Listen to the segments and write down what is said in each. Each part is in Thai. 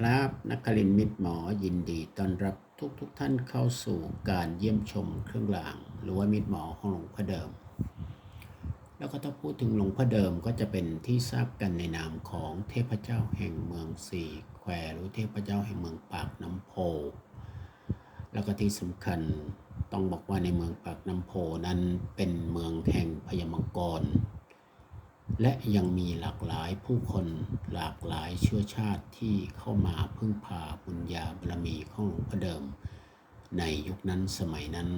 ครับนักคลินมิตรหมอยินดีต้อนรับทุกทุกท่านเข้าสู่การเยี่ยมชมเครื่องราง หรือว่ามิตรหมอของหลวงพ่อเดิม แล้วก็ถ้าพูดถึงหลวงพ่อเดิมก็จะเป็นที่ทราบกันในนามของเทพเจ้าแห่งเมืองสี่แควหรือเทพเจ้าแห่งเมืองปากน้ำโพ แล้วก็ที่สำคัญต้องบอกว่าในเมืองปากน้ำโพนั้นเป็นเมืองแห่งพญามังกร และยังมีหลากหลายผู้คนหลากหลายเชื้อชาติที่เข้ามาพึ่งพาบุญญาบารมีของหลวงพ่อเดิม ในยุคนั้นสมัยนั้น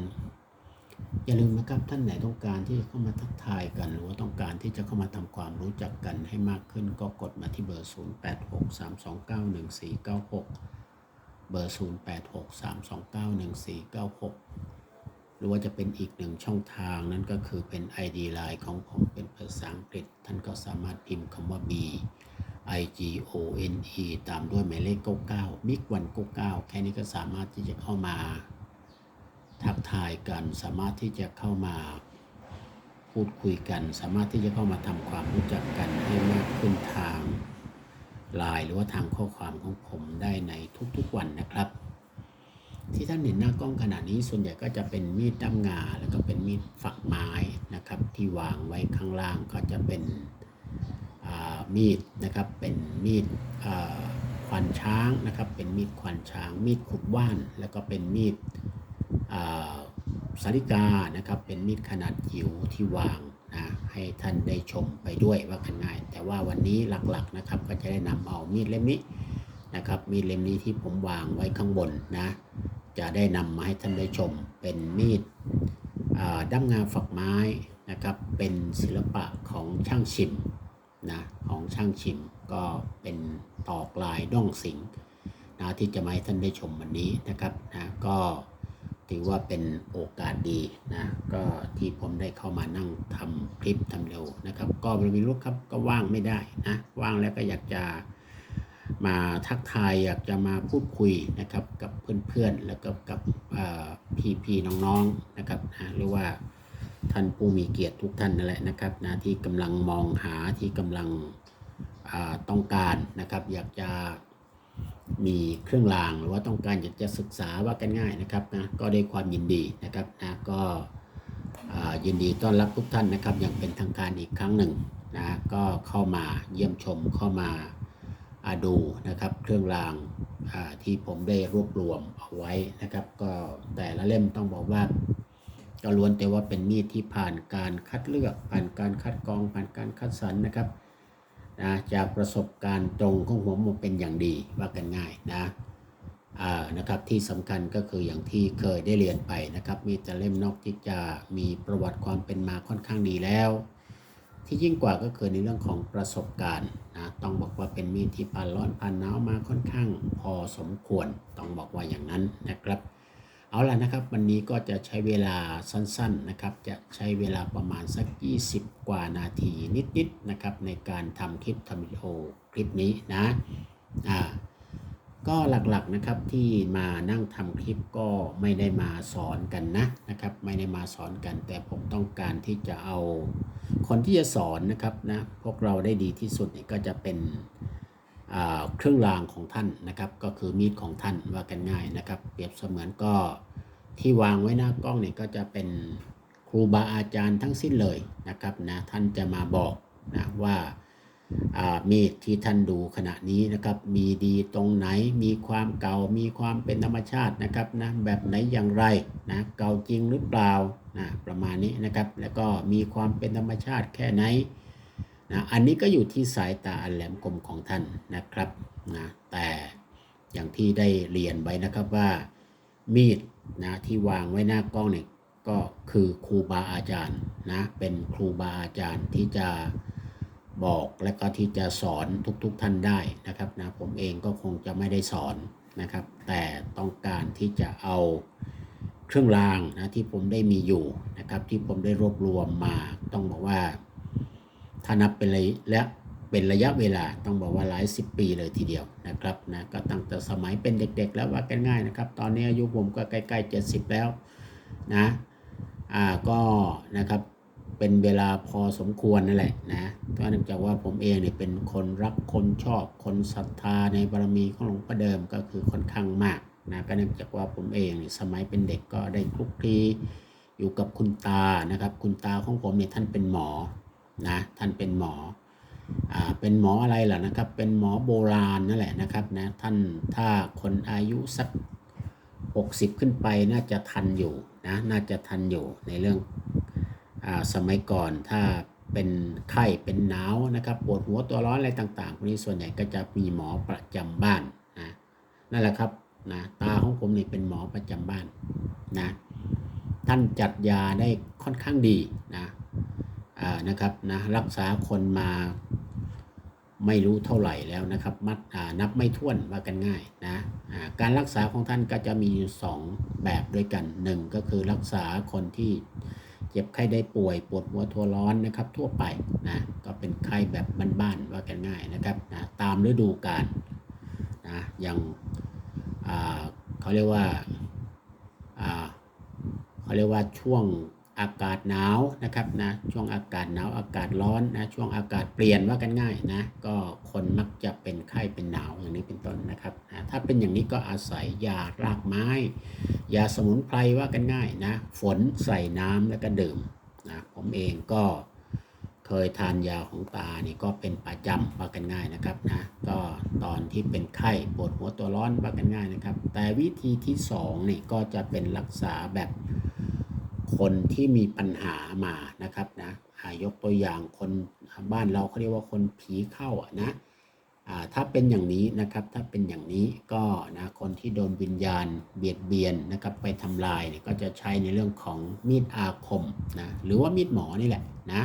อย่าลืมนะครับท่านไหนต้องการที่จะเข้ามาทักทายกันหรือว่าต้องการที่จะเข้ามาทำความรู้จักกันให้มากขึ้นก็กดมาที่เบอร์ 0863291496 เบอร์ 0863291496 หรือว่าจะเป็นอีกหนึ่งช่องทางนั่นก็คือเป็น ID Line ของผมเป็นภาษาอังกฤษ ท่านก็สามารถพิมพ์คำว่า B I G O N E ตามด้วยหมายเลข 99มิกวัน99 แค่นี้ก็สามารถที่จะเข้ามา ทักทายกัน สามารถที่จะเข้ามาพูดคุยกัน สามารถที่จะเข้ามาทำความรู้จักกันให้มากขึ้นทางไลน์หรือว่าทางข้อความของผมได้ในทุกๆวันนะครับ ที่ท่านเห็นหน้ากล้องขณะนี้ส่วนใหญ่ก็จะเป็นมีดด้ามงาแล้วก็เป็นมีดฝักไม้นะครับ ที่วางไว้ข้างล่างก็จะเป็นมีดนะครับเป็นมีดควันช้างนะครับเป็นมีดควันช้าง มีดขุดว่าน แล้วก็เป็นมีดสาริกานะครับเป็นมีดขนาดจิ๋วที่วางนะให้ท่านได้ชมไปด้วยว่ากันง่าย แต่ว่าวันนี้หลักๆนะครับก็จะได้นำเอามีดเล่มนี้นะครับมีดเล่มนี้ที่ผมวางไว้ข้างบนนะ จะได้นำมาให้ท่านได้ชม เป็นมีดด้ามงาฝักไม้นะครับ เป็นศิลปะของช่างชิมนะของช่างชิมก็เป็นตอกลายด้องสิงนะที่จะมาให้ท่านได้ชมวันนี้นะครับนะก็ถือว่าเป็นโอกาสดีนะก็ที่ผมได้เข้ามานั่งทำคลิปทำเร็วนะครับ ก็บริมีลูกครับก็ว่างไม่ได้นะว่างแล้วก็อยากจะ มาทักทายอยากจะมาพูดคุยนะครับกับเพื่อนๆ แล้วก็กับพี่พี่ๆน้องๆนะครับนะหรือว่าท่านผู้มีเกียรติทุกท่านนั่นแหละนะครับนะที่กำลังมองหาที่กำลังต้องการนะครับ อยากจะมีเครื่องรางหรือว่าต้องการอยากจะศึกษาว่ากันง่ายนะครับนะก็ได้ความยินดีนะครับนะก็ยินดีต้อนรับทุกท่านนะครับอย่างเป็นทางการอีกครั้งหนึ่งนะก็เข้ามาเยี่ยมชมเข้ามา ดูนะครับเครื่องรางที่ผมได้รวบรวมเอาไว้นะครับ ก็แต่ละเล่มต้องบอกว่าก็ล้วนแต่ว่าเป็นมีดที่ผ่านการคัดเลือก ผ่านการคัดกรองผ่านการคัดสรรนะครับนะจากประสบการณ์ตรงของผมมาเป็นอย่างดีว่ากันง่ายนะอ่านะครับที่สำคัญก็คืออย่างที่เคยได้เรียนไปนะครับ มีแต่เล่มนอกที่จะมีประวัติความเป็นมาค่อนข้างดีแล้ว ที่ยิ่งกว่าก็คือในเรื่องของประสบการณ์นะต้องบอกว่าเป็นมีดที่ผ่านร้อนผ่านหนาวมาค่อนข้างพอสมควร ต้องบอกว่าอย่างนั้นนะครับ เอาล่ะนะครับ วันนี้ก็จะใช้เวลาสั้นๆนะครับ จะใช้เวลาประมาณสัก 20 กว่านาทีนิดๆนะครับในการทำคลิปทำวิดีโอคลิปนี้นะอ่า ก็หลักๆนะครับที่มานั่งทำคลิปก็ไม่ได้มาสอนกันนะนะครับ ไม่ได้มาสอนกัน แต่ผมต้องการที่จะเอาคนที่จะสอนนะครับนะพวกเราได้ดีที่สุดเนี่ยก็จะเป็นเครื่องรางของท่านนะครับ ก็คือมีดของท่านว่ากันง่ายนะครับ เปรียบเสมือนก็ที่วางไว้หน้ากล้องเนี่ยก็จะเป็นครูบาอาจารย์ทั้งสิ้นเลยนะครับนะท่านจะมาบอกนะว่า มีดที่ท่านดูขณะนี้นะครับ มีดีตรงไหนมีความเก่ามีความเป็นธรรมชาตินะครับนะแบบไหนอย่างไรนะเก่าจริงหรือเปล่านะประมาณนี้นะครับ แล้วก็มีความเป็นธรรมชาติแค่ไหนนะอันนี้ก็อยู่ที่สายตาอันแหลมคมของท่านนะครับนะแต่อย่างที่ได้เรียนไว้นะครับว่ามีดนะที่วางไว้หน้ากล้องเนี่ยก็คือครูบาอาจารย์นะเป็นครูบาอาจารย์ที่จะ บอกและก็ที่จะสอนทุกๆทท่านได้นะครับนะผมเองก็คงจะไม่ได้สอนนะครับ แต่ต้องการที่จะเอาเครื่องรางนะที่ผมได้มีอยู่นะครับ ที่ผมได้รวบรวมมาต้องบอกว่าถ้านับเป็นระยะและเป็นระยะเวลาต้องบอกว่าหลายสิบปีเลยทีเดียวนะครับนะก็ตั้งแต่สมัยเป็นเด็กๆ แล้วว่ากันง่ายนะครับ ตอนนี้อายุผมก็ใกล้ๆ70 แล้วนะอ่าก็นะครับ เป็นเวลาพอสมควรนั่นแหละนะก็เนื่องจากว่าผมเองเนี่ยเป็นคนรักคนชอบคนศรัทธาในบารมีของหลวงพ่อเดิมก็คือค่อนข้างมากนะก็เนื่องจากว่าผมเองเนี่ยสมัยเป็นเด็กก็ได้คลุกคลีอยู่กับคุณตานะครับ คุณตาของผมเนี่ยท่านเป็นหมอนะท่านเป็นหมออ่าเป็นหมออะไรล่ะนะครับ เป็นหมอโบราณนั่นแหละนะครับนะท่านถ้าคนอายุสัก 60 ขึ้นไปน่าจะทันอยู่นะน่าจะทันอยู่ในเรื่อง สมัยก่อนถ้าเป็นไข้เป็นหนาวนะครับปวดหัวตัวร้อนอะไรต่างๆพวกนี้ส่วนใหญ่ก็จะมีหมอประจำบ้านนะนั่นแหละครับนะตาของผมนี่เป็นหมอประจำบ้านนะท่านจัดยาได้ค่อนข้างดีนะนะครับนะรักษาคนมาไม่รู้เท่าไหร่แล้วนะครับมัดนับไม่ถ้วนว่ากันง่ายนะการรักษาของท่านก็จะมีสองแบบด้วยกันหนึ่งก็คือรักษาคนที่ เจ็บไข้ได้ป่วย ปวดหัวทัวร้อนนะครับ ทั่วไปนะก็เป็นไข้แบบบ้านๆว่ากันง่ายนะครับนะตามฤดูกาลนะอย่างเขาเรียกว่าเขาเรียกว่าช่วง อากาศหนาวนะครับนะช่วงอากาศหนาวอากาศร้อนนะช่วงอากาศเปลี่ยนว่ากันง่ายนะก็คนมักจะเป็นไข้เป็นหนาวอย่างนี้เป็นต้นนะครับนะถ้าเป็นอย่างนี้ก็อาศัยยารากไม้ยาสมุนไพรว่ากันง่ายนะฝนใส่น้ำแล้วก็ดื่มนะผมเองก็เคยทานยาของตานี่ก็เป็นประจำว่ากันง่ายนะครับนะก็ตอนที่เป็นไข้ปวดหัวตัวร้อนว่ากันง่ายนะครับ แต่วิธีที่สองนี่ก็จะเป็นรักษาแบบ คนที่มีปัญหามานะครับนะยกตัวอย่างคนบ้านเราเขาเรียกว่าคนผีเข้าอะนะถ้าเป็นอย่างนี้นะครับถ้าเป็นอย่างนี้ก็นะคนที่โดนวิญญาณเบียดเบียนนะครับไปทำลายเนี่ยก็จะใช้ในเรื่องของมีดอาคมนะหรือว่ามีดหมอนี่แหละนะ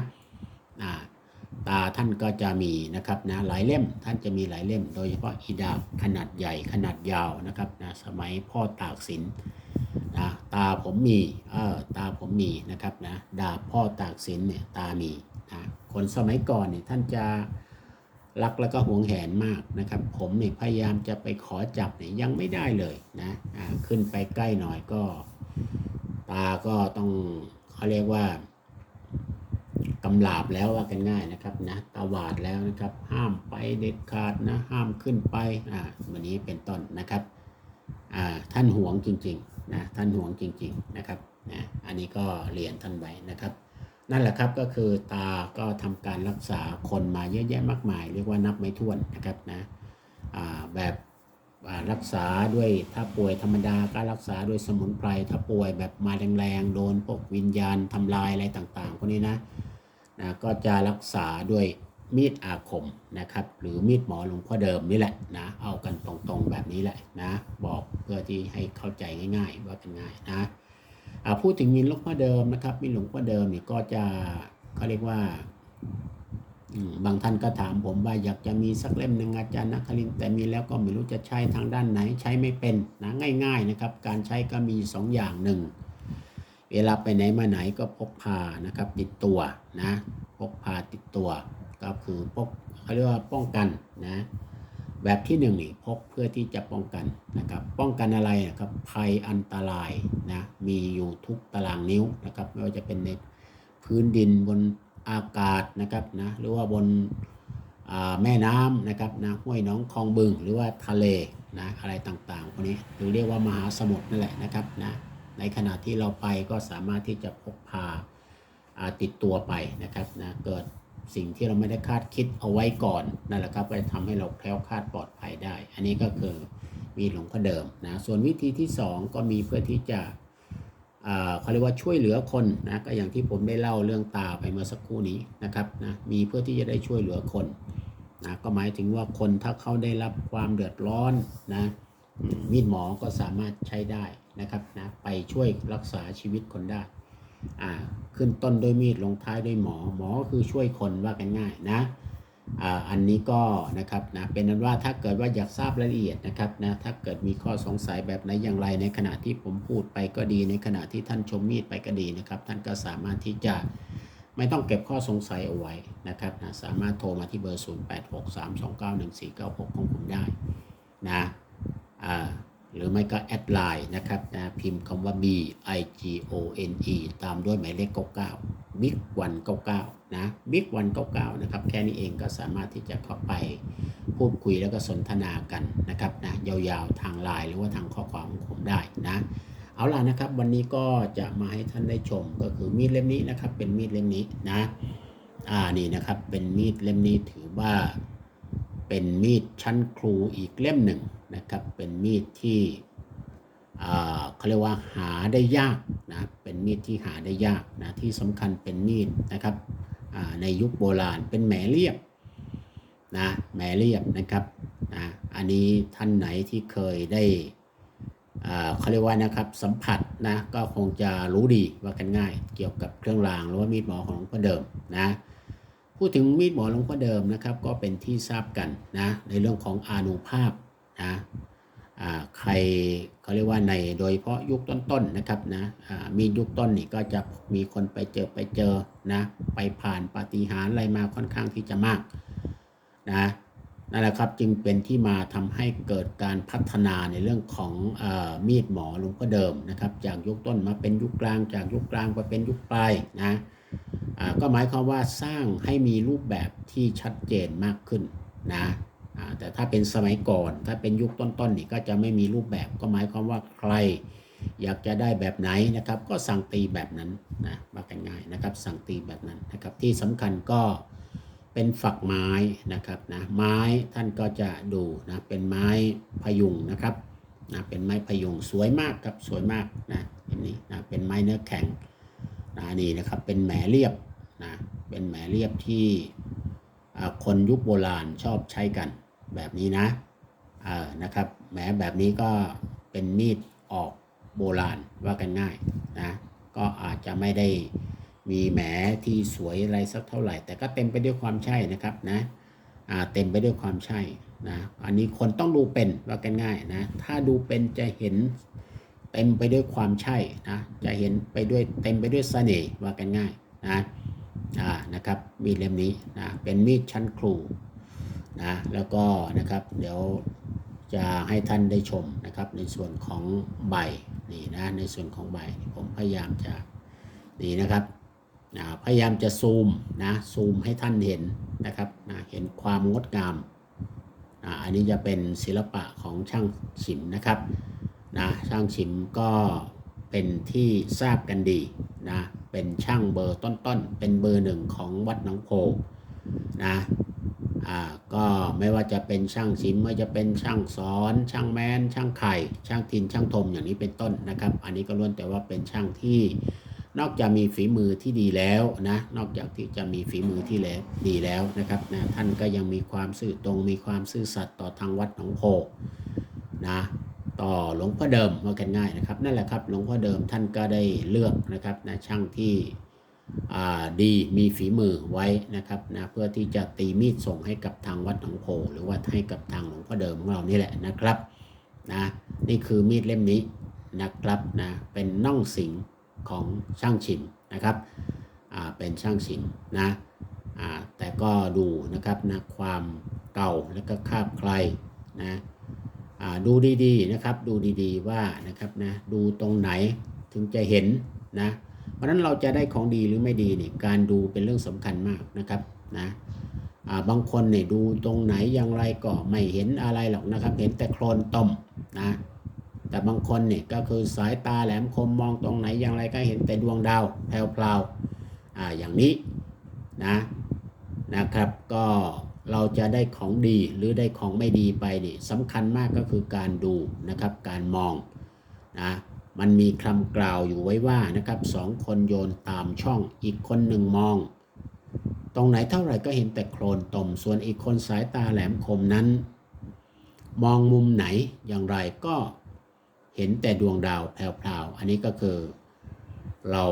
าตาท่านก็จะมีนะครับนะหลายเล่มท่านจะมีหลายเล่ม โดยเฉพาะอีดาบขนาดใหญ่ขนาดยาวนะครับนะสมัยพ่อตากสิน ตาผมมีเออตาผมมีนะครับนะดาบพ่อตากสินเนี่ยตามีนะคนสมัยก่อนเนี่ยท่านจะรักแล้วก็หวงแหนมากนะครับ ผมเนี่ยพยายามจะไปขอจับเนี่ยยังไม่ได้เลยนะขึ้นไปใกล้หน่อยก็ ตาก็ต้องเขาเรียกว่ากำลาบแล้วว่ากันง่ายนะครับนะตาหวาดแล้วนะครับ ห้ามไปเด็ดขาดนะห้ามขึ้นไปอ่าวันนี้เป็นต้นนะครับอ่าท่านหวงจริง ๆ นะท่านหวงจริง ๆนะครับนะอันนี้ก็เรียนท่านไว้นะครับ นั่นแหละครับก็คือตาก็ทำการรักษาคนมาเยอะแยะมากมาย เรียกว่านับไม่ถ้วนนะครับนะแบบรักษาด้วยถ้าป่วยธรรมดาก็รักษาด้วยสมุนไพรถ้าป่วยแบบมาแรงๆโดนพวกวิญญาณทำลายอะไรต่างๆพวกนี้นะนะก็จะรักษาด้วย มีดอาคมนะครับ หรือมีดหมอหลวงพ่อเดิมนี่แหละนะเอากันตรงๆแบบนี้แหละนะ บอกเพื่อที่ให้เข้าใจง่าย ๆ ว่าเป็นง่ายนะพูดถึงมีดหลวงพ่อเดิมนะครับมีดหลวงพ่อเดิมเนี่ยก็จะเขาเรียกว่าบางท่านก็ถามผมว่าอยากจะมีสักเล่มหนึ่งอาจารย์นักคลินแต่มีแล้วก็ไม่รู้จะใช้ทางด้านไหนใช้ไม่เป็นนะง่าย ๆนะครับ การใช้ก็มีสองอย่างหนึ่งเวลาไปไหนมาไหนก็พกพานะครับติดตัวนะพกพาติดตัว ก็คือพกเขาเรียกว่าป้องกันนะแบบที่หนึ่งนี่พกเพื่อที่จะป้องกันนะครับป้องกันอะไรนะครับภัยอันตรายนะมีอยู่ทุกตารางนิ้วนะครับไม่ว่าจะเป็นในพื้นดินบนอากาศนะครับนะหรือว่าบนาแม่น้ำนะครับนะห้วยน้องคลองบึงหรือว่าทะเลนะอะไรต่างๆพวกนี้หรือเรียกว่ามหาสมุทรนั่นแหละนะครับนะในขณะที่เราไปก็สามารถที่จะพกพาาติดตัวไปนะครับนะเกิด สิ่งที่เราไม่ได้คาดคิดเอาไว้ก่อนนั่นแหละครับก็จะทำให้เราแคล้วคลาดปลอดภัยได้ อันนี้ก็คือมีหลวงพ่อเดิมนะส่วนวิธีที่ 2 ก็มีเพื่อที่จะเขาเรียกว่าช่วยเหลือคนนะก็อย่างที่ผมได้เล่าเรื่องตาไปเมื่อสักครู่นี้นะครับนะมีเพื่อที่จะได้ช่วยเหลือคนนะก็หมายถึงว่าคนถ้าเขาได้รับความเดือดร้อนนะมีดหมอก็สามารถใช้ได้นะครับนะไปช่วยรักษาชีวิตคนได้ อ่าขึ้นต้นด้วยมีดลงท้ายด้วยหมอ หมอก็คือช่วยคนว่ากันง่ายนะอ่าอันนี้ก็นะครับนะเป็นนั้นว่าถ้าเกิดว่าอยากทราบรายละเอียดนะครับนะถ้าเกิดมีข้อสงสัยแบบไหนอย่างไร ในขณะที่ผมพูดไปก็ดี ในขณะที่ท่านชมมีดไปก็ดีนะครับ ท่านก็สามารถที่จะไม่ต้องเก็บข้อสงสัยเอาไว้นะครับนะสามารถโทรมาที่เบอร์ 0863291496 ของผมได้นะอ่า หรือไม่ก็แอดไลน์นะครับนะพิมพ์คำว่า B I G O N E ตามด้วยหมายเลข 99บิ๊กวันเก้าเก้านะบิ๊กวันเก้าเก้านะครับ แค่นี้เองก็สามารถที่จะเข้าไปพูดคุยแล้วก็สนทนากันนะครับนะยาวๆทางไลน์หรือว่าทางข้อความของผมได้นะ เอาล่ะนะครับ วันนี้ก็จะมาให้ท่านได้ชมก็คือมีดเล่มนี้นะครับ เป็นมีดเล่มนี้นะอ่านี่นะครับเป็นมีดเล่มนี้ถือว่าเป็นมีดชั้นครูอีกเล่มหนึ่ง นะครับเป็นมีดที่เขาเรียกว่าหาได้ยากนะเป็นมีดที่หาได้ยากนะที่สำคัญเป็นมีดนะครับในยุคโบราณเป็นแหมเรียบนะแหมเรียบนะครับนะอันนี้ท่านไหนที่เคยได้เขาเรียกว่านะครับสัมผัสนะก็คงจะรู้ดีว่ากันง่าย เกี่ยวกับเครื่องรางหรือว่ามีดหมอของหลวงพ่อเดิมนะพูดถึงมีดหมอหลวงพ่อเดิมนะครับ ก็เป็นที่ทราบกันนะในเรื่องของอานุภาพ นะใครเขาเรียกว่าในโดยเฉพาะยุคต้นๆนะครับนะมียุคต้นนี่ก็จะมีคนไปเจอไปเจอนะไปผ่านปาฏิหาริย์อะไรมาค่อนข้างที่จะมากนะนั่นแหละครับจึงเป็นที่มาทำให้เกิดการพัฒนาในเรื่องของอมีดหมอหลวงพ่อเดิมนะครับ จากยุคต้นมาเป็นยุคกลาง จากยุคกลางไปเป็นยุคปลายนะก็หมายความว่าสร้างให้มีรูปแบบที่ชัดเจนมากขึ้นนะ แต่ถ้าเป็นสมัยก่อน ถ้าเป็นยุคต้นๆนี่ก็จะไม่มีรูปแบบ ก็หมายความว่าใครอยากจะได้แบบไหนนะครับ ก็สั่งตีแบบนั้นนะมากันง่ายนะครับ สั่งตีแบบนั้นนะครับ ที่สำคัญก็เป็นฝักไม้นะครับนะไม้ท่านก็จะดูนะเป็นไม้พยุงนะครับนะเป็นไม้พยุงสวยมากครับสวยมากนะแบบนี้นะเป็นไม้เนื้อแข็งนะนี่นะครับเป็นแหมเรียบนะเป็นแหมเรียบที่คนยุคโบราณชอบใช้กัน แบบนี้นะเออนะครับแหมแบบนี้ก็เป็นมีดออกโบราณว่ากันง่ายนะก็อาจจะไม่ได้มีแหมที่สวยอะไรสักเท่าไหร่ แต่ก็เต็มไปด้วยความใช่นะครับนะอ่าเต็มไปด้วยความใช่นะอันนี้คนต้องดูเป็นว่ากันง่ายนะถ้าดูเป็นจะเห็นเต็มไปด้วยความใช่นะจะเห็นไปด้วยเต็มไปด้วยเสน่ห์ว่ากันง่ายนะอ่านะครับมีดเล่มนี้นะเป็นมีดชั้นครู นะแล้วก็นะครับเดี๋ยวจะให้ท่านได้ชมนะครับในส่วนของใบนี่นะในส่วนของใบผมพยายามจะนี่นะครับนะพยายามจะซูมนะซูมให้ท่านเห็นนะครับนะเห็นความงดงามอ่าอันนี้จะเป็นศิลปะของช่างฉิมนะครับนะช่างชิมก็เป็นที่ทราบกันดีนะเป็นช่างเบอร์ต้นๆ เป็นเบอร์หนึ่งของวัดหนองโพนะ อ่าก็ไม่ว่าจะเป็นช่างชิมไม่ว่าจะเป็นช่างสอน ช่างแมนช่างไข่ ช่างทินช่างทมอย่างนี้เป็นต้นนะครับ อันนี้ก็ล้วนแต่ว่าเป็นช่างที่นอกจากมีฝีมือที่ดีแล้วนะนอกจากที่จะมีฝีมือที่แล้วดีแล้วนะครับนะท่านก็ยังมีความซื่อตรงมีความซื่อสัตย์ต่อทางวัดหนองโพนะต่อหลวงพ่อเดิมมากันง่ายนะครับ นั่นแหละครับหลวงพ่อเดิมท่านก็ได้เลือกนะครับนะช่างที่ ดีมีฝีมือไว้นะครับนะเพื่อที่จะตีมีดส่งให้กับทางวัดหนองโพหรือว่าให้กับทางหลวงพ่อเดิมของเรานี่แหละนะครับนะนี่คือมีดเล่มนี้นะครับนะเป็นน่องสิงของช่างชิมนะครับอ่าเป็นช่างชิมนะอ่าแต่ก็ดูนะครับนะความเก่าและก็คาบใครนะอ่าดูดีๆนะครับดูดีๆว่านะครับนะดูตรงไหนถึงจะเห็นนะ ราะฉะนั้นเราจะได้ของดีหรือไม่ดีเนี่ยการดูเป็นเรื่องสำคัญมากนะครับนะาบางคนเนี่ยดูตรงไหนอย่างไรก็ไม่เห็นอะไรหรอกนะครับ เห็นแต่โคลนต้มนะแต่บางคนเนี่ยก็คือสายตาแหลมคมมองตรงไหนอย่างไรก็เห็นแต่ดวงดาวแพรวๆอ่าอย่างนี้นะนะครับ ก็เราจะได้ของดีหรือได้ของไม่ดีไปนี่สำคัญมากก็คือการดูนะครับการมองนะ มันมีคำกล่าวอยู่ไว้ว่านะครับสองคนโยนตามช่องอีกคนหนึ่งมอง ตรงไหนเท่าไหร่ก็เห็นแต่โคลนตมส่วนอีกคนสายตาแหลมคมนั้น มองมุมไหนอย่างไรก็เห็นแต่ดวงดาวแพรวๆอันนี้ก็คือเรา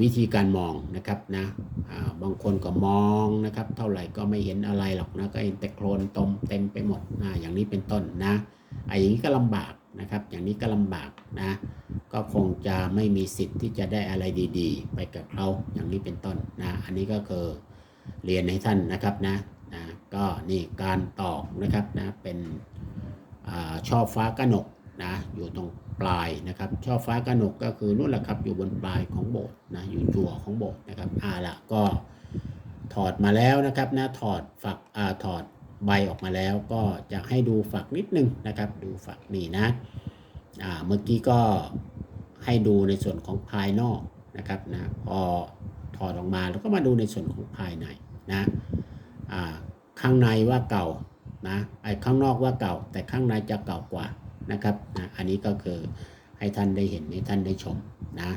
วิธีการมองนะครับนะาบางคนก็มองนะครับ เท่าไหร่ก็ไม่เห็นอะไรหรอกนะก็เห็นแต่โคลนตมเต็มไปหมดนะอย่างนี้เป็นต้นนะไอ้อย่างนี้ก็ลำบาก นะครับ อย่างนี้ก็ลำบากนะ ก็คงจะไม่มีสิทธิ์ที่จะได้อะไรดีๆ ไปกับเขาอย่างนี้เป็นต้นนะ อันนี้ก็คือเรียนให้ท่านนะครับนะนะก็นี่การตอกนะครับนะเป็นอช่อฟ้ากระหนกนะอยู่ตรงปลายนะครับ ช่อฟ้ากระหนกก็คือนู่นแหละครับอยู่บนปลายของโบสถ์นะอยู่จั่วของโบสถ์นะครับอ่าละก็ถอดมาแล้วนะครับนะถอดฝักอ่าถอด ใบออกมาแล้วก็จะให้ดูฝักนิดนึงนะครับ ดูฝักนี่นะอ่าเมื่อกี้ก็ให้ดูในส่วนของภายนอกนะครับนะพอถอดออกมาแล้วก็มาดูในส่วนของภายในนะอ่าข้างในว่าเก่านะไอ้ข้างนอกว่าเก่า แต่ข้างในจะเก่ากว่านะครับนะอันนี้ก็คือให้ท่านได้เห็นให้ท่านได้ชมนะ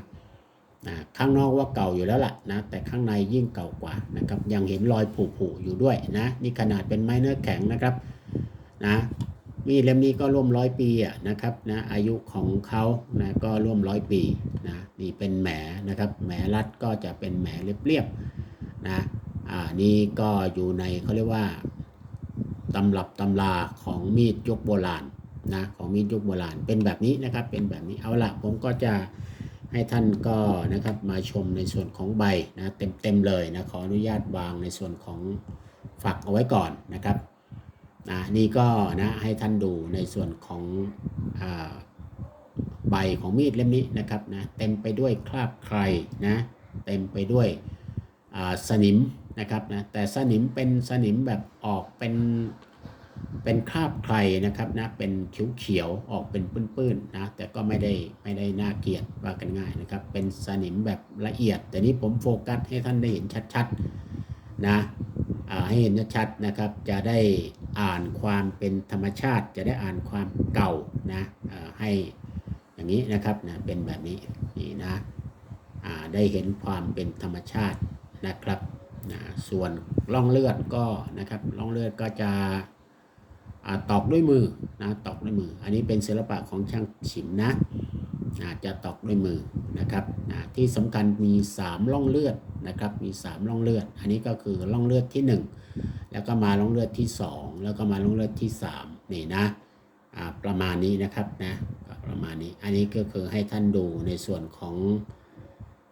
นะข้างนอกว่าเก่าอยู่แล้วล่ะนะแต่ข้างในยิ่งเก่ากว่านะครับยังเห็นรอยผุๆอยู่ด้วยนะนี่ขนาดเป็นไม้เนื้อแข็งนะครับนะมีดเล่มนี้ก็ร่วมร้อยปีอะนะครับนะอายุของเขานะก็ร่วมร้อยปีนะนี่เป็นแหมนะครับแหมรัดก็จะเป็นแหมเรียบๆนะอ่านี่ก็อยู่ในเขาเรียกว่าตำรับตำราของมีดยุคโบราณนะของมีดยุคโบราณเป็นแบบนี้นะครับเป็นแบบนี้เอาละผมก็จะ ให้ท่านก็นะครับมาชมในส่วนของใบนะเต็มเต็มๆเลยนะขออนุญาตวางในส่วนของฝักเอาไว้ก่อนนะครับนะนี่ก็นะให้ท่านดูในส่วนของอใบของมีดเล่มนี้นะครับนะเต็มไปด้วยคราบใครนะเต็มไปด้วยสนิมนะครับนะแต่สนิมเป็นสนิมแบบออกเป็น เป็นคราบใครนะครับนะเป็นเขียวๆออกเป็นปื้นๆนะแต่ก็ไม่ได้ไม่ได้น่าเกลียดว่ากันง่ายนะครับ เป็นสนิมแบบละเอียด แต่นี้ผมโฟกัสให้ท่านได้เห็นชัดๆนะอ่าให้เห็นชัดๆนะครับ จะได้อ่านความเป็นธรรมชาติ จะได้อ่านความเก่านะอ่าให้อย่างนี้นะครับนะเป็นแบบนี้นี่นะอ่าได้เห็นความเป็นธรรมชาตินะครับนะส่วนร่องเลือดก็นะครับร่องเลือดก็จะ ตอกด้วยมือนะตอกด้วยมือ อันนี้เป็นศิลปะของช่างฉิมนะนะจะตอกด้วยมือนะครับนะที่สำคัญมี3ร่องเลือดนะครับมี3ร่องเลือด อันนี้ก็คือร่องเลือดที่ 1 แล้วก็มาร่องเลือดที่ 2 แล้วก็มาร่องเลือดที่3นี่นะประมาณนี้นะครับนะประมาณนี้อันนี้ก็คือให้ท่านดูในส่วนของ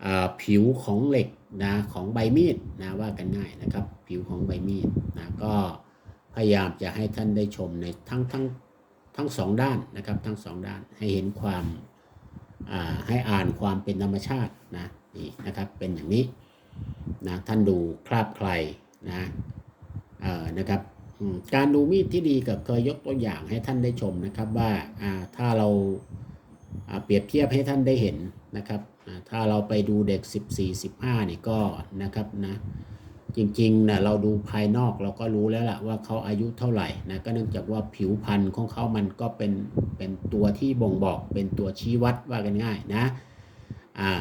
อผิวของเหล็กนะของใบมีดนะว่ากันง่ายนะครับ ผิวของใบมีดนะก็ พยายามจะให้ท่านได้ชมในทั้งทั้งทั้งสองด้านนะครับทั้งสองด้านให้เห็นความอ่าให้อ่านความเป็นธรรมชาตินะนี่นะครับเป็นอย่างนี้นะท่านดูคราบใครนะเออนะครับการดูมีดที่ดีก็เคยยกตัวอย่างให้ท่านได้ชมนะครับว่าอ่าถ้าเราอ่าเปรียบเทียบให้ท่านได้เห็นนะครับอ่าถ้าเราไปดูเด็ก 14 15นี่ก็นะครับนะ จริงๆนะเราดูภายนอกเราก็รู้แล้วล่ะว่าเขาอายุเท่าไหร่นะก็เนื่องจากว่าผิวพรรณของเขามันก็เป็นเป็นตัวที่บ่งบอกเป็นตัวชี้วัดว่ากันง่ายนะอ่า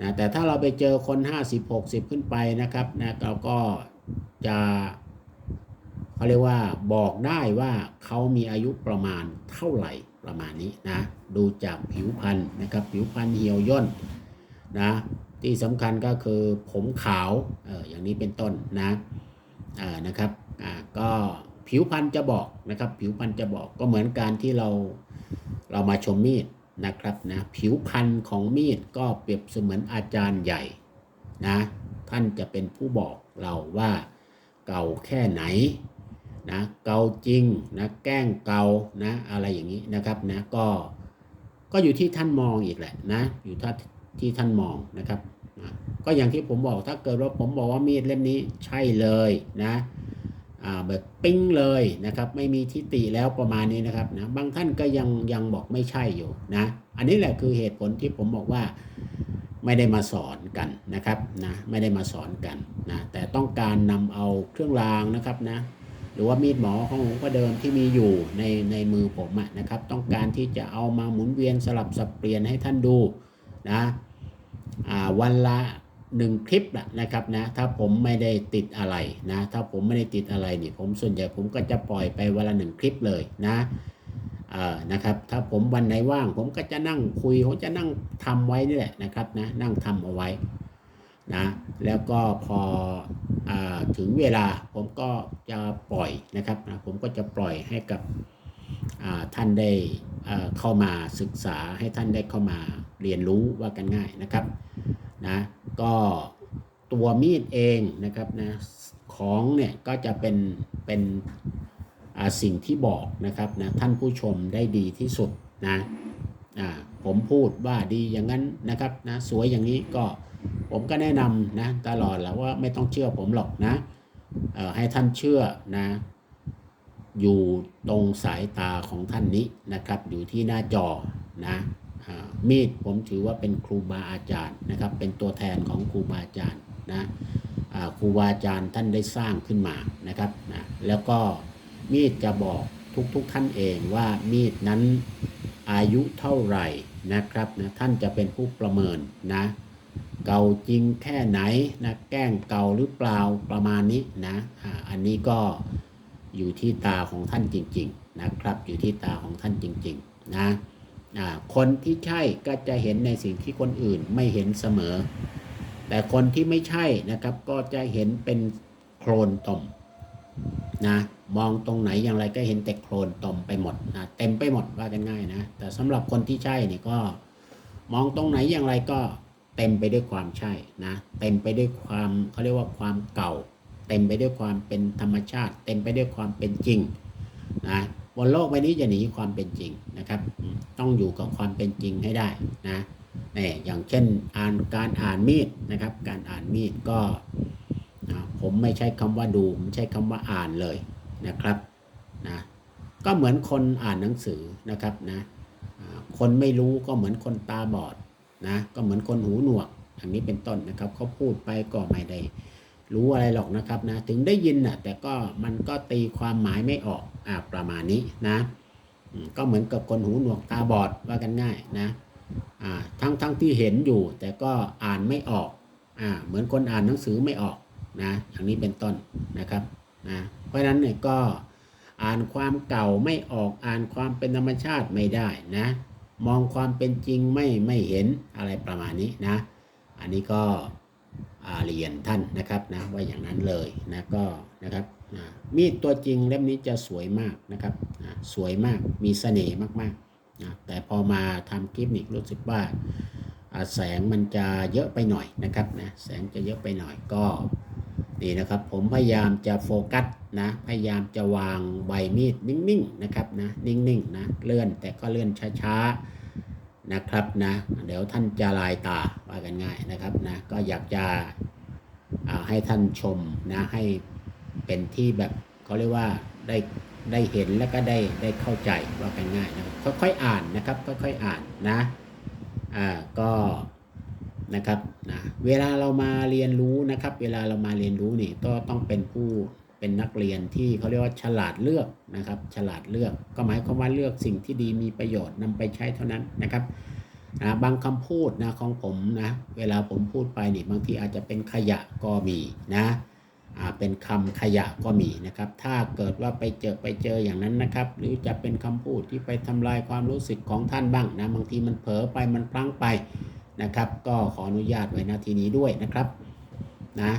นะแต่ถ้าเราไปเจอคน 50 60 ขึ้นไปนะครับนะเราก็จะเขาเรียกว่าบอกได้ว่าเขามีอายุประมาณเท่าไหร่ประมาณนี้นะดูจากผิวพรรณนะครับผิวพรรณเหี่ยวย่นนะ ที่สำคัญก็คือผมขาวเอออย่างนี้เป็นต้นนะอ่านะครับอ่าก็ผิวพรรณจะบอกนะครับ ผิวพรรณจะบอกก็เหมือนการที่เราเรามาชมมีดนะครับนะผิวพรรณของมีดก็เปรียบเสมือนอาจารย์ใหญ่นะท่านจะเป็นผู้บอกเราว่าเก่าแค่ไหนนะเก่าจริงนะแกล้งเก่านะอะไรอย่างนี้นะครับนะก็ก็อยู่ที่ท่านมองอีกแหละนะอยู่ที่ที่ท่านมองนะครับ ก็อย่างที่ผมบอกถ้าเกิดว่าผมบอกว่ามีดเล่มนี้ใช่เลยนะแบบปิ้งเลยนะครับ ไม่มีทิฏฐิแล้วประมาณนี้นะครับนะบางท่านก็ยังยังบอกไม่ใช่อยู่นะอันนี้แหละคือเหตุผลที่ผมบอกว่าไม่ได้มาสอนกันนะครับนะไม่ได้มาสอนกันนะแต่ต้องการนำเอาเครื่องรางนะครับนะหรือว่ามีดหมอของหลวงพ่อเดิมที่มีอยู่ในในมือผมะนะครับ ต้องการที่จะเอามาหมุนเวียนสลับสับเปลี่ยนให้ท่านดูนะ วันละหนึ่งคลิปนะครับนะถ้าผมไม่ได้ติดอะไรนะถ้าผมไม่ได้ติดอะไรนี่ผมส่วนใหญ่ผมก็จะปล่อยไปวันละหนึ่งคลิปเลยนะเอ่อนะครับถ้าผมวันไหนว่างผมก็จะนั่งคุยผมจะนั่งทำไว้นี่แหละนะครับนะนั่งทำเอาไว้นะแล้วก็พออถึงเวลาผมก็จะปล่อยนะครับนะผมก็จะปล่อยให้กับท่านได้เข้ามาศึกษาให้ท่านได้เข้ามาเรียนรู้ว่ากันง่ายนะครับ นะก็ตัวมีดเองนะครับนะของเนี่ยก็จะเป็นเป็นสิ่งที่บอกนะครับนะท่านผู้ชมได้ดีที่สุดนะผมพูดว่าดีอย่างนั้นนะครับนะสวยอย่างนี้ก็ผมก็แนะนำนะตลอดแล้วว่าไม่ต้องเชื่อผมหรอกนะให้ท่านเชื่อนะอยู่ตรงสายตาของท่านนี้นะครับ อยู่ที่หน้าจอนะ มีดผมถือว่าเป็นครูบาอาจารย์นะครับ เป็นตัวแทนของครูบาอาจารย์นะครูบาอาจารย์ท่านได้สร้างขึ้นมานะครับนะแล้วก็มีดจะบอกทุกๆทท่านเองว่ามีดนั้นอายุเท่าไหร่นะครับนะท่านจะเป็นผู้ประเมินนะเก่าจริงแค่ไหนนะแกล้งเก่าหรือเปล่าประมาณนี้นะอันนี้ก็อยู่ที่ตาของท่านจริง ๆ นะครับ อยู่ที่ตาของท่านจริง ๆ นะ คนที่ใช่ก็จะเห็นในสิ่งที่คนอื่นไม่เห็นเสมอ แต่คนที่ไม่ใช่นะครับก็จะเห็นเป็นโคลนตมนะมองตรงไหนอย่างไรก็เห็นแต่โคลนตมไปหมดนะเต็มไปหมดว่ากันง่ายนะ แต่สำหรับคนที่ใช่นี่ก็มองตรงไหนอย่างไรก็เต็มไปด้วยความใช่นะเต็มไปด้วยความเขาเรียกว่าความเก่า เต็มไปด้วยความเป็นธรรมชาติ เต็มไปด้วยความเป็นจริงนะ บนโลกใบนี้จะหนีความเป็นจริงนะครับ ต้องอยู่กับความเป็นจริงให้ได้นะนี่อย่างเช่นอ่านการอ่านมีดนะครับ การอ่านมีดก็นะผมไม่ใช้คำว่าดูผมใช้คำว่าอ่านเลยนะครับนะก็เหมือนคนอ่านหนังสือนะครับนะคนไม่รู้ก็เหมือนคนตาบอดนะก็เหมือนคนหูหนวกอย่างนี้เป็นต้นนะครับเขาพูดไปก็ไม่ได้รู้อะไรหรอกนะครับนะถึงได้ยินนะแต่ก็มันก็ตีความหมายไม่ออก อ่าประมาณนี้นะก็เหมือนกับคนหูหนวกตาบอดว่ากันง่ายนะอ่าทั้งทั้งที่เห็นอยู่ แต่ก็อ่านไม่ออกอ่าเหมือนคนอ่านหนังสือไม่ออกนะอย่างนี้เป็นต้นนะครับนะเพราะฉะนั้นเนี่ยก็อ่านความเก่าไม่ออกอ่านความเป็นธรรมชาติไม่ได้นะมองความเป็นจริงไม่ไม่เห็นอะไรประมาณนี้นะ อันนี้ก็เรียนท่านนะครับนะว่าอย่างนั้นเลยนะก็นะครับ นะมีดตัวจริงเล่มนี้จะสวยมากนะครับนะสวยมากมีเสน่ห์มากๆนะแต่พอมาทำคลิปนี่รู้สึกว่าแสงมันจะเยอะไปหน่อยนะครับนะแสงจะเยอะไปหน่อยก็นี่นะครับผมพยายามจะโฟกัสนะพยายามจะวางใบมีดนิ่งๆนะครับนะนิ่งๆนะเลื่อนแต่ก็เลื่อนช้าๆนะครับนะเดี๋ยวท่านจะลายตาว่ากันง่ายนะครับนะก็อยากจะให้ท่านชมนะให้ เป็นที่แบบเขาเรียกว่าได้ได้เห็นแล้วก็ได้ได้เข้าใจว่ากันง่ายนะครับค่อยๆอ่านนะครับค่อยๆอ่านนะอ่าก็นะครับนะเวลาเรามาเรียนรู้นะครับ เวลาเรามาเรียนรู้นี่ก็ต้องเป็นผู้เป็นนักเรียนที่เขาเรียกว่าฉลาดเลือกนะครับ ฉลาดเลือกก็หมายความว่าเลือกสิ่งที่ดีมีประโยชน์นำไปใช้เท่านั้นนะครับนะบางคำพูดนะของผมนะเวลาผมพูดไปนี่บางทีอาจจะเป็นขยะก็มีนะ เป็นคำขยะก็มีนะครับ ถ้าเกิดว่าไปเจอไปเจออย่างนั้นนะครับ หรือจะเป็นคำพูดที่ไปทำลายความรู้สึกของท่านบ้างนะ บางทีมันเผลอไปมันพลั้งไปนะครับ ก็ขออนุญาตไว้นาทีนี้ด้วยนะครับนะ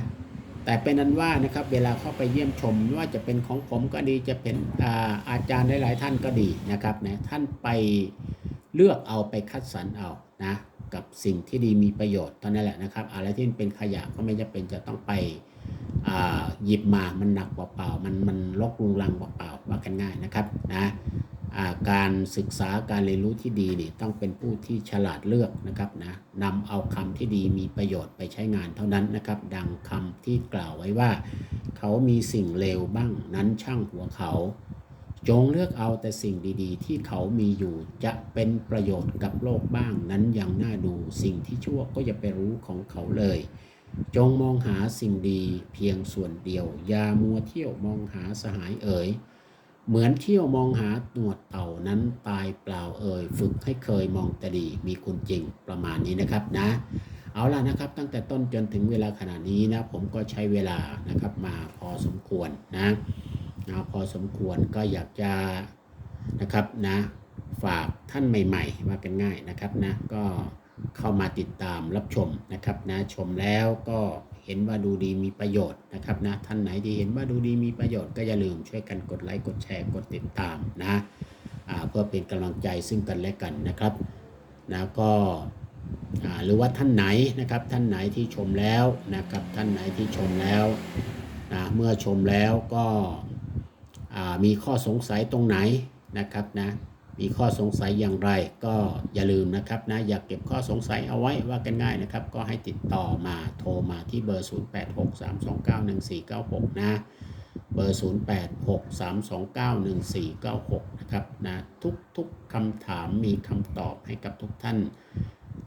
แต่เป็นนั้นว่านะครับเวลาเข้าไปเยี่ยมชมไม่ว่าจะเป็นของผมก็ดีจะเป็นอาอาจารย์หลาย ๆ ท่านก็ดีนะครับนะท่านไปเลือกเอาไปคัดสรรเอานะกับสิ่งที่ดีมีประโยชน์เท่านั้นแหละนะครับ อะไรที่เป็นขยะก็ไม่จะเป็นจะต้องไป หยิบมามันหนักเปล่าๆมันมันลกลุงลังเปล่าๆว่ากันง่ายนะครับนะาการศึกษาการเรียนรู้ที่ดีนี่ต้องเป็นผู้ที่ฉลาดเลือกนะครับนะนำเอาคำที่ดีมีประโยชน์ไปใช้งานเท่านั้นนะครับ ดังคำที่กล่าวไว้ว่า เขามีสิ่งเลวบ้างนั้นช่างหัวเขา จงเลือกเอาแต่สิ่งดีๆ ที่เขามีอยู่จะเป็นประโยชน์กับโลกบ้างนั้นยังน่าดูสิ่งที่ชั่วก็อย่าไปรู้ของเขาเลย จงมองหาสิ่งดีเพียงส่วนเดียว อย่ามัวเที่ยวมองหาสหายเอ๋ย เหมือนเที่ยวมองหาหนวดเต่านั้นตายเปล่าเอ่ย ฝึกให้เคยมองแต่ดีมีคุณจริงประมาณนี้นะครับนะ เอาล่ะนะครับ ตั้งแต่ต้นจนถึงเวลาขนาดนี้นะ ผมก็ใช้เวลานะครับมาพอสมควรนะนะพอสมควรก็อยากจะนะครับนะ ฝากท่านใหม่ ๆ มากันง่ายนะครับนะก็ เข้ามาติดตามรับชมนะครับนะชมแล้วก็เห็นว่าดูดีมีประโยชน์นะครับนะท่านไหนที่เห็นว่าดูดีมีประโยชน์ก็อย่าลืมช่วยกันกดไลค์กดแชร์กดติดตามนะเพื่อเป็นกำลังใจซึ่งกันและกันนะครับนะก็หรือว่าท่านไหนนะครับท่านไหนที่ชมแล้วนะครับท่านไหนที่ชมแล้วนะเมื่อชมแล้วก็มีข้อสงสัยตรงไหนนะครับนะ มีข้อสงสัยอย่างไร ก็อย่าลืมนะครับนะอย่าเก็บข้อสงสัยเอาไว้ว่ากันง่ายนะครับ ก็ให้ติดต่อมาโทรมาที่เบอร์ 0863291496 นะเบอร์ 0863291496 นะครับนะทุกทุกคำถามมีคำตอบให้กับทุกท่าน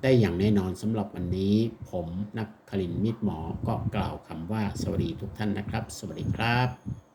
ได้อย่างแน่นอนสำหรับวันนี้ ผมนักคลินมิตรหมอก็กล่าวคำว่าสวัสดีทุกท่านนะครับ สวัสดีครับ